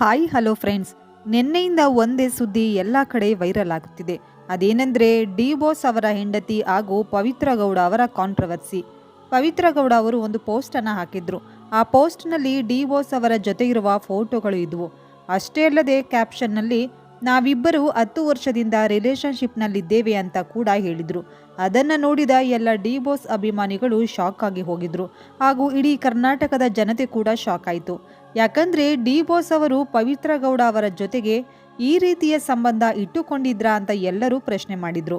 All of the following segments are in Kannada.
Hi, hello friends. ನಿನ್ನೆಯಿಂದ ಒಂದೇ ಸುದ್ದಿ ಎಲ್ಲ ಕಡೆ ವೈರಲ್ ಆಗುತ್ತಿದೆ. ಅದೇನೆಂದರೆ ಡಿ ಬೋಸ್ ಅವರ ಹೆಂಡತಿ ಹಾಗೂ ಪವಿತ್ರ ಗೌಡ ಅವರ ಕಾಂಟ್ರವರ್ಸಿ ಪವಿತ್ರ ಗೌಡ ಅವರು ಒಂದು ಪೋಸ್ಟನ್ನು ಹಾಕಿದ್ರು. ಆ ಪೋಸ್ಟ್ನಲ್ಲಿ ಡಿ ಬೋಸ್ ಅವರ ಜೊತೆ ಇರುವ ಫೋಟೋಗಳು ಇದ್ವು. ಅಷ್ಟೇ ಅಲ್ಲದೆ ಕ್ಯಾಪ್ಷನ್ನಲ್ಲಿ ನಾವಿಬ್ಬರು ಹತ್ತು ವರ್ಷದಿಂದ ರಿಲೇಶನ್ಶಿಪ್ನಲ್ಲಿದ್ದೇವೆ ಅಂತ ಕೂಡ ಹೇಳಿದರು. ಅದನ್ನು ನೋಡಿದ ಎಲ್ಲ ಡಿ ಬೋಸ್ ಅಭಿಮಾನಿಗಳು ಶಾಕ್ ಆಗಿ ಹೋಗಿದ್ರು. ಹಾಗೂ ಇಡೀ ಕರ್ನಾಟಕದ ಜನತೆ ಕೂಡ ಶಾಕ್ ಆಯಿತು. ಯಾಕಂದರೆ ಡಿ ಬೋಸ್ ಅವರು ಪವಿತ್ರ ಗೌಡ ಅವರ ಜೊತೆಗೆ ಈ ರೀತಿಯ ಸಂಬಂಧ ಇಟ್ಟುಕೊಂಡಿದ್ರಾ ಅಂತ ಎಲ್ಲರೂ ಪ್ರಶ್ನೆ ಮಾಡಿದರು.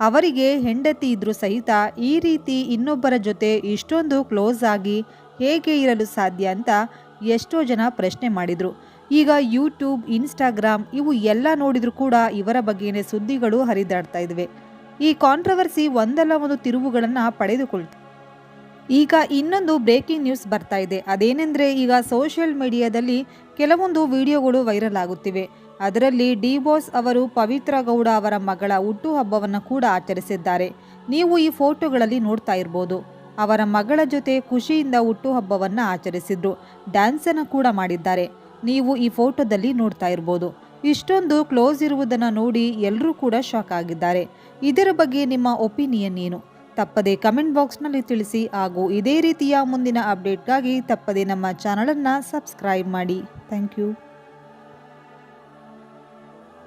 ಅವರಿಗೆ ಹೆಂಡತಿ ಇದ್ರೂ ಸಹಿತ ಈ ರೀತಿ ಇನ್ನೊಬ್ಬರ ಜೊತೆ ಇಷ್ಟೊಂದು ಕ್ಲೋಸ್ ಆಗಿ ಹೇಗೆ ಇರಲು ಸಾಧ್ಯ ಅಂತ ಎಷ್ಟೋ ಜನ ಪ್ರಶ್ನೆ ಮಾಡಿದ್ರು. ಈಗ ಯೂಟ್ಯೂಬ್ ಇನ್ಸ್ಟಾಗ್ರಾಮ್ ಇವು ಎಲ್ಲ ನೋಡಿದರೂ ಕೂಡ ಇವರ ಬಗ್ಗೆನೇ ಸುದ್ದಿಗಳು ಹರಿದಾಡ್ತಾ ಇದ್ವೆ. ಈ ಕಾಂಟ್ರವರ್ಸಿ ಒಂದಲ್ಲ ಒಂದು ತಿರುವುಗಳನ್ನು ಪಡೆದುಕೊಳ್ತು. ಈಗ ಇನ್ನೊಂದು ಬ್ರೇಕಿಂಗ್ ನ್ಯೂಸ್ ಬರ್ತಾ ಇದೆ. ಅದೇನೆಂದರೆ ಈಗ ಸೋಷಿಯಲ್ ಮೀಡಿಯಾದಲ್ಲಿ ಕೆಲವೊಂದು ವಿಡಿಯೋಗಳು ವೈರಲ್ ಆಗುತ್ತಿವೆ. ಅದರಲ್ಲಿ ಡಿ ಬಾಸ್ ಅವರು ಪವಿತ್ರ ಗೌಡ ಅವರ ಮಗಳ ಹುಟ್ಟುಹಬ್ಬವನ್ನು ಕೂಡ ಆಚರಿಸಿದ್ದಾರೆ. ನೀವು ಈ ಫೋಟೋಗಳಲ್ಲಿ ನೋಡ್ತಾ ಇರ್ಬೋದು. ಅವರ ಮಗಳ ಜೊತೆ ಖುಷಿಯಿಂದ ಹುಟ್ಟುಹಬ್ಬವನ್ನು ಆಚರಿಸಿದ್ರು. ಡ್ಯಾನ್ಸನ್ನು ಕೂಡ ಮಾಡಿದ್ದಾರೆ. ನೀವು ಈ ಫೋಟೋದಲ್ಲಿ ನೋಡ್ತಾ ಇರ್ಬೋದು. ಇಷ್ಟೊಂದು ಕ್ಲೋಸ್ ಇರುವುದನ್ನು ನೋಡಿ ಎಲ್ಲರೂ ಕೂಡ ಶಾಕ್ ಆಗಿದ್ದಾರೆ. ಇದರ ಬಗ್ಗೆ ನಿಮ್ಮ ಒಪಿನಿಯನ್ ಏನು? ತಪ್ಪದೆ ಕಮೆಂಟ್ ಬಾಕ್ಸ್ನಲ್ಲಿ ತಿಳಿಸಿ ಹಾಗೂ ಇದೇ ರೀತಿಯ ಮುಂದಿನ ಅಪ್ಡೇಟ್ಗಾಗಿ ತಪ್ಪದೆ ನಮ್ಮ ಚಾನಲನ್ನು ಸಬ್ಸ್ಕ್ರೈಬ್ ಮಾಡಿ. Thank you.